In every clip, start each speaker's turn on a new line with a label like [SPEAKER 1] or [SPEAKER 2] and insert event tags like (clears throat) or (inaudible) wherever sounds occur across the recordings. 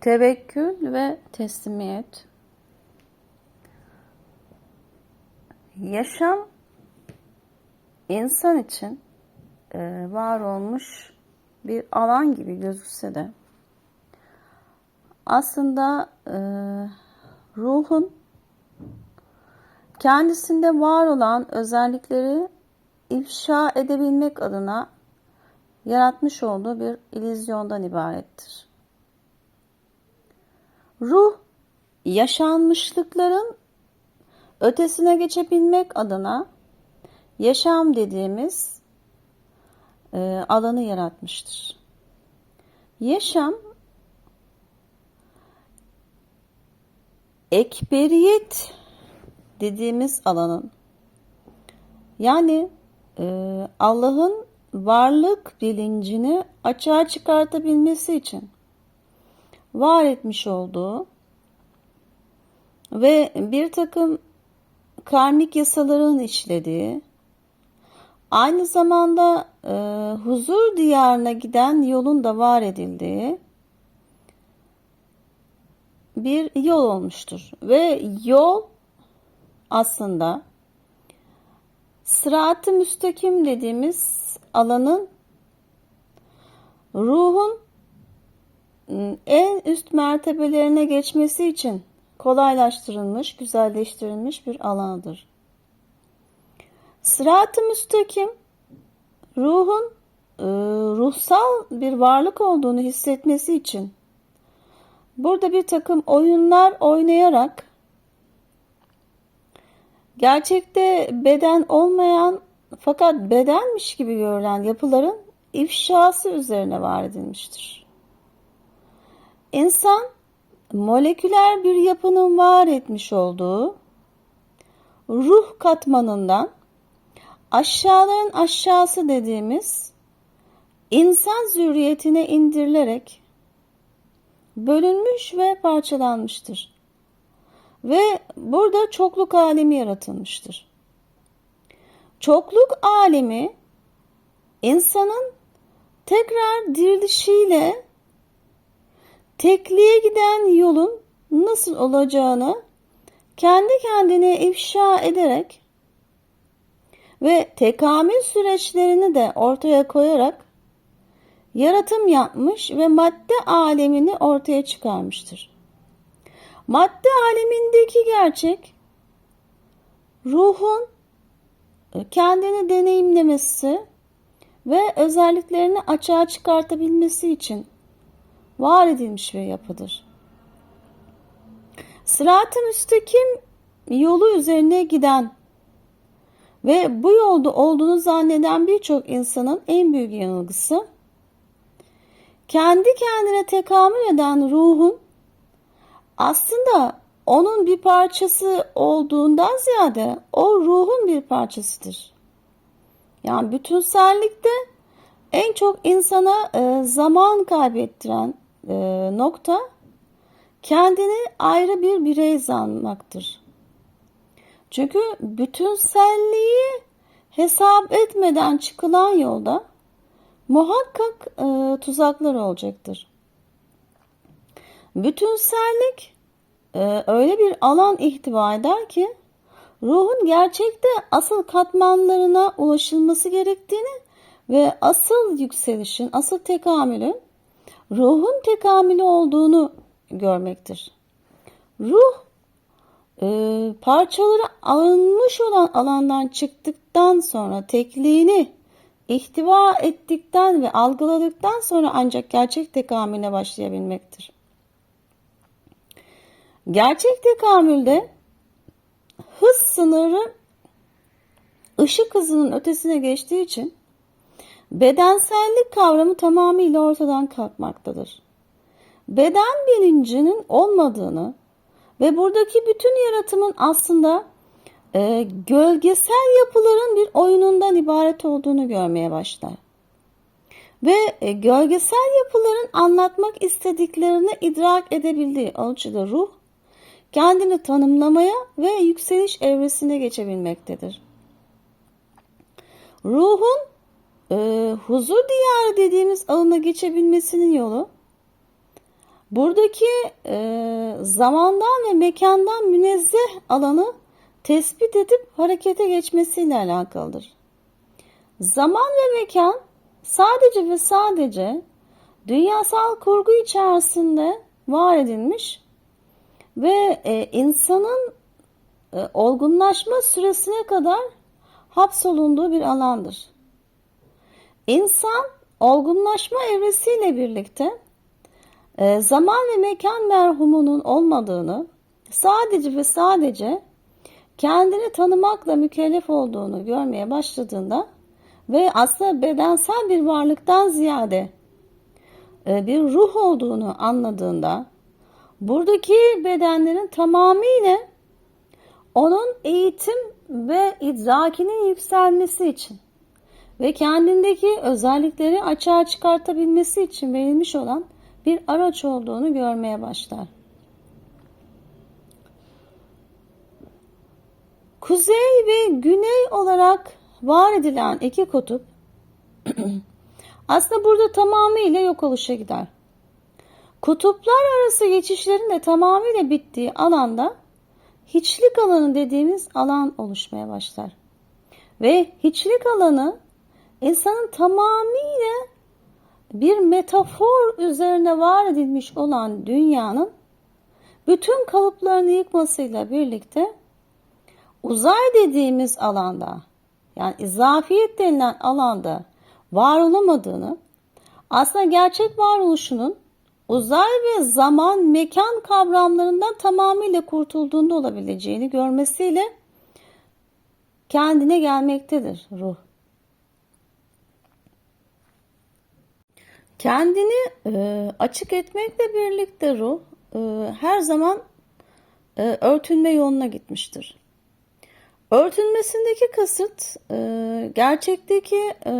[SPEAKER 1] Tevekkül ve teslimiyet. Yaşam insan için e, var olmuş bir alan gibi gözükse de aslında e, ruhun kendisinde var olan özellikleri ifşa edebilmek adına yaratmış olduğu bir illüzyondan ibarettir. Ruh, yaşanmışlıkların ötesine geçebilmek adına yaşam dediğimiz e, alanı yaratmıştır. Yaşam, ekberiyet dediğimiz alanın, yani e, Allah'ın varlık bilincini açığa çıkartabilmesi için var etmiş olduğu ve bir takım karmik yasaların işlediği, aynı zamanda e, huzur diyarına giden yolun da var edildiği bir yol olmuştur. Ve yol aslında sırat-ı müstakim dediğimiz alanın ruhun en üst mertebelerine geçmesi için kolaylaştırılmış, güzelleştirilmiş bir alanıdır. Sırat-ı müstakim ruhun e, ruhsal bir varlık olduğunu hissetmesi için burada bir takım oyunlar oynayarak gerçekte beden olmayan fakat bedenmiş gibi görülen yapıların ifşası üzerine var edilmiştir. İnsan moleküler bir yapının var etmiş olduğu ruh katmanından aşağıların aşağısı dediğimiz insan zürriyetine indirilerek bölünmüş ve parçalanmıştır. Ve burada çokluk alemi yaratılmıştır. Çokluk alemi insanın tekrar dirilişiyle tekliğe giden yolun nasıl olacağını kendi kendine ifşa ederek ve tekamül süreçlerini de ortaya koyarak yaratım yapmış ve madde alemini ortaya çıkarmıştır. Madde alemindeki gerçek ruhun kendini deneyimlemesi ve özelliklerini açığa çıkartabilmesi için var edilmiş bir yapıdır. Sırat-ı müstakim yolu üzerine giden ve bu yolda olduğunu zanneden birçok insanın en büyük yanılgısı kendi kendine tekamül eden ruhun aslında onun bir parçası olduğundan ziyade o ruhun bir parçasıdır. Yani bütünsellikte en çok insana e, zaman kaybettiren e, nokta kendini ayrı bir birey zanmaktır. Çünkü bütünselliği hesap etmeden çıkılan yolda muhakkak e, tuzaklar olacaktır. Bütünsellik e, öyle bir alan ihtiva eder ki ruhun gerçekte asıl katmanlarına ulaşılması gerektiğini ve asıl yükselişin, asıl tekamülün ruhun tekamülü olduğunu görmektir. Ruh e, parçaları alınmış olan alandan çıktıktan sonra tekliğini ihtiva ettikten ve algıladıktan sonra ancak gerçek tekamüle başlayabilmektir. Gerçek tekamülde hız sınırı ışık hızının ötesine geçtiği için bedensellik kavramı tamamıyla ortadan kalkmaktadır. Beden bilincinin olmadığını ve buradaki bütün yaratımın aslında e, gölgesel yapıların bir oyunundan ibaret olduğunu görmeye başlar. Ve e, gölgesel yapıların anlatmak istediklerini idrak edebildiği ölçüde ruh kendini tanımlamaya ve yükseliş evresine geçebilmektedir. Ruhun e, huzur diyarı dediğimiz alana geçebilmesinin yolu buradaki e, zamandan ve mekandan münezzeh alanı tespit edip harekete geçmesiyle alakalıdır. Zaman ve mekan sadece ve sadece dünyasal kurgu içerisinde var edilmiş ve e, insanın e, olgunlaşma süresine kadar hapsolunduğu bir alandır. İnsan olgunlaşma evresiyle birlikte e, zaman ve mekan merhumunun olmadığını sadece ve sadece kendini tanımakla mükellef olduğunu görmeye başladığında ve aslında bedensel bir varlıktan ziyade e, bir ruh olduğunu anladığında buradaki bedenlerin tamamıyla onun eğitim ve idrakinin yükselmesi için ve kendindeki özellikleri açığa çıkartabilmesi için verilmiş olan bir araç olduğunu görmeye başlar. Kuzey ve güney olarak var edilen iki kutup (clears throat) aslında burada tamamıyla yok oluşa gider. Kutuplar arası geçişlerin de tamamıyla bittiği alanda hiçlik alanı dediğimiz alan oluşmaya başlar. Ve hiçlik alanı insanın tamamıyla bir metafor üzerine var edilmiş olan dünyanın bütün kalıplarını yıkmasıyla birlikte uzay dediğimiz alanda yani izafiyet denilen alanda var olamadığını aslında gerçek varoluşunun uzay ve zaman mekan kavramlarından tamamıyla kurtulduğunda olabileceğini görmesiyle kendine gelmektedir ruh. Kendini e, açık etmekle birlikte ruh e, her zaman e, örtünme yoluna gitmiştir. Örtünmesindeki kasıt e, gerçekteki e,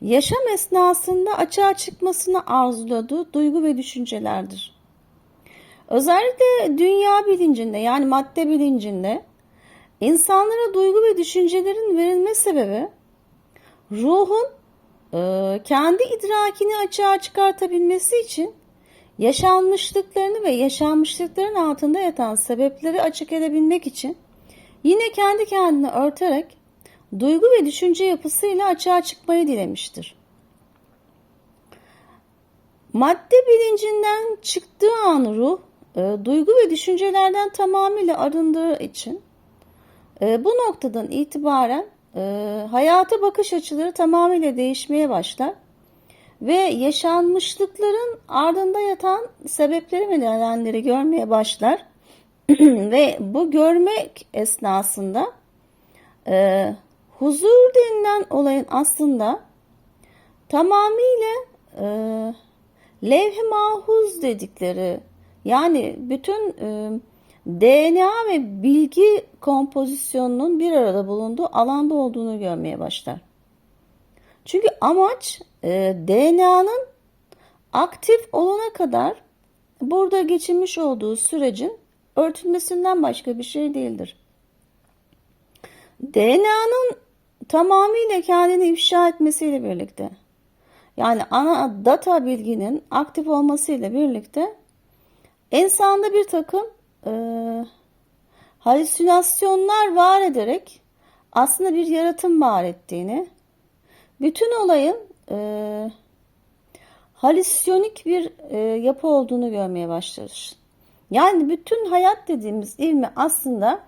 [SPEAKER 1] yaşam esnasında açığa çıkmasını arzuladığı duygu ve düşüncelerdir. Özellikle dünya bilincinde yani madde bilincinde insanlara duygu ve düşüncelerin verilme sebebi ruhun kendi idrakini açığa çıkartabilmesi için yaşanmışlıklarını ve yaşanmışlıkların altında yatan sebepleri açık edebilmek için yine kendi kendini örterek duygu ve düşünce yapısıyla açığa çıkmayı dilemiştir. Madde bilincinden çıktığı an ruh, e, duygu ve düşüncelerden tamamıyla arındığı için e, bu noktadan itibaren e, hayata bakış açıları tamamıyla değişmeye başlar. Ve yaşanmışlıkların ardında yatan sebepleri ve nedenleri görmeye başlar. (clears throat) Ve bu görmek esnasında e, huzur denilen olayın aslında tamamıyla e, levh-i mahfuz dedikleri yani bütün e, DNA ve bilgi kompozisyonunun bir arada bulunduğu alanda olduğunu görmeye başlar. Çünkü amaç e, DNA'nın aktif olana kadar burada geçirmiş olduğu sürecin örtülmesinden başka bir şey değildir. DNA'nın tamamıyla kendini ifşa etmesiyle birlikte yani ana data bilginin aktif olmasıyla birlikte insanda bir takım e, halüsinasyonlar var ederek aslında bir yaratım var ettiğini, bütün olayın e, halüsyonik bir e, yapı olduğunu görmeye başlarız. Yani bütün hayat dediğimiz ilmi aslında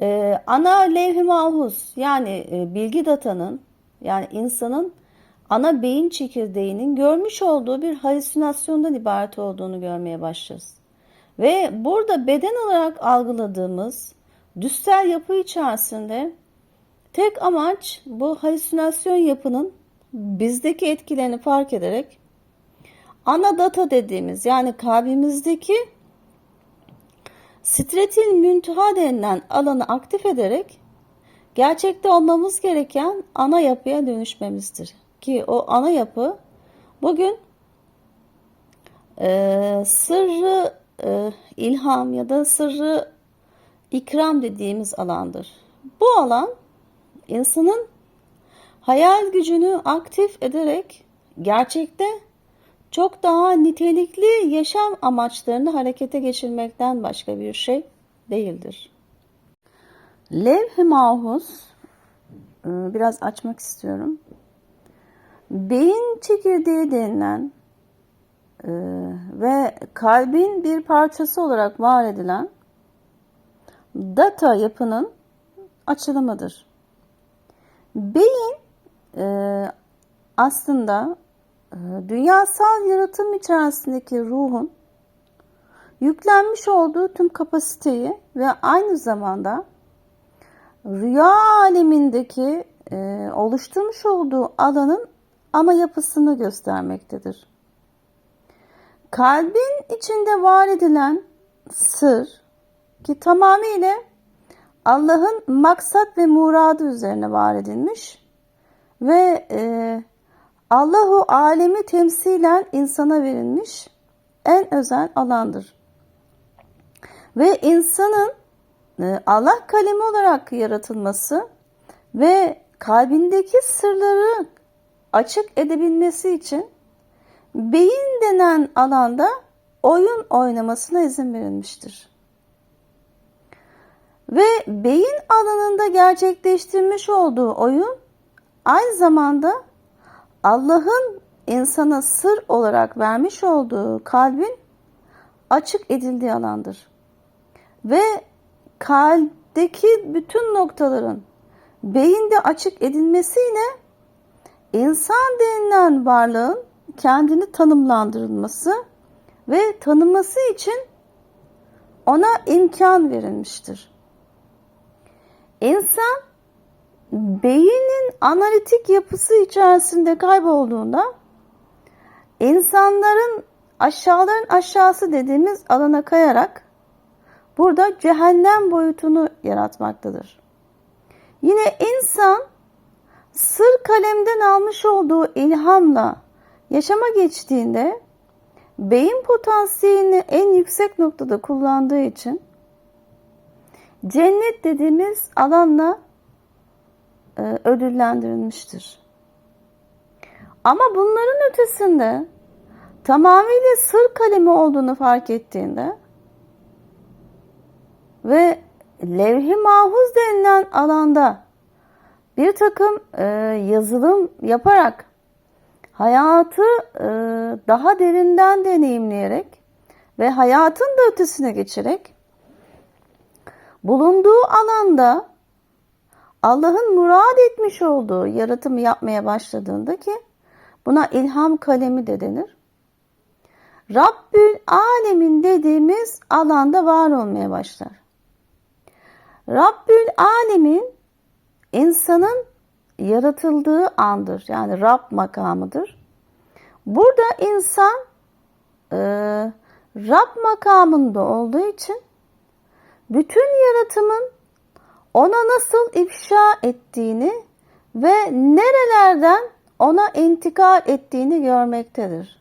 [SPEAKER 1] e, ana levh-i mahfuz yani e, bilgi datanın yani insanın ana beyin çekirdeğinin görmüş olduğu bir halüsinasyondan ibaret olduğunu görmeye başlarız. Ve burada beden olarak algıladığımız düstel yapı içerisinde tek amaç bu halüsinasyon yapının bizdeki etkilerini fark ederek ana data dediğimiz yani kalbimizdeki stretin münteha denilen alanı aktif ederek gerçekte olmamız gereken ana yapıya dönüşmemizdir. Ki o ana yapı bugün e, sırrı e, ilham ya da sırrı ikram dediğimiz alandır. Bu alan insanın hayal gücünü aktif ederek gerçekte çok daha nitelikli yaşam amaçlarını harekete geçirmekten başka bir şey değildir. Levh-i mahfuz e, biraz açmak istiyorum. Beyin çekirdeği denilen e, ve kalbin bir parçası olarak var edilen data yapının açılımıdır. Beyin e, aslında e, dünyasal yaratım içerisindeki ruhun yüklenmiş olduğu tüm kapasiteyi ve aynı zamanda rüya alemindeki e, oluşturmuş olduğu alanın ana yapısını göstermektedir. Kalbin içinde var edilen sır ki tamamıyla Allah'ın maksat ve muradı üzerine var edilmiş ve e, Allahu alemi temsilen insana verilmiş en özel alandır. Ve insanın e, Allah kalemi olarak yaratılması ve kalbindeki sırları açık edebilmesi için beyin denen alanda oyun oynamasına izin verilmiştir. Ve beyin alanında gerçekleştirmiş olduğu oyun aynı zamanda Allah'ın insana sır olarak vermiş olduğu kalbin açık edildiği alandır. Ve kalpteki bütün noktaların beyinde açık edilmesiyle insan denilen varlığın kendini tanımlandırılması ve tanıması için ona imkan verilmiştir. İnsan beynin analitik yapısı içerisinde kaybolduğunda insanların aşağıların aşağısı dediğimiz alana kayarak burada cehennem boyutunu yaratmaktadır. Yine insan sır kalemden almış olduğu ilhamla yaşama geçtiğinde beyin potansiyelini en yüksek noktada kullandığı için cennet dediğimiz alanla e, ödüllendirilmiştir. Ama bunların ötesinde tamamıyla sır kalemi olduğunu fark ettiğinde ve levh-i mahfuz denilen alanda bir takım e, yazılım yaparak hayatı e, daha derinden deneyimleyerek ve hayatın da ötesine geçerek bulunduğu alanda Allah'ın murad etmiş olduğu yaratımı yapmaya başladığında ki buna ilham kalemi de denir. Rabbül Alemin dediğimiz alanda var olmaya başlar. Rabbül Alemin insanın yaratıldığı andır. Yani Rab makamıdır. Burada insan e, Rab makamında olduğu için bütün yaratımın ona nasıl ifşa ettiğini ve nerelerden ona intikal ettiğini görmektedir.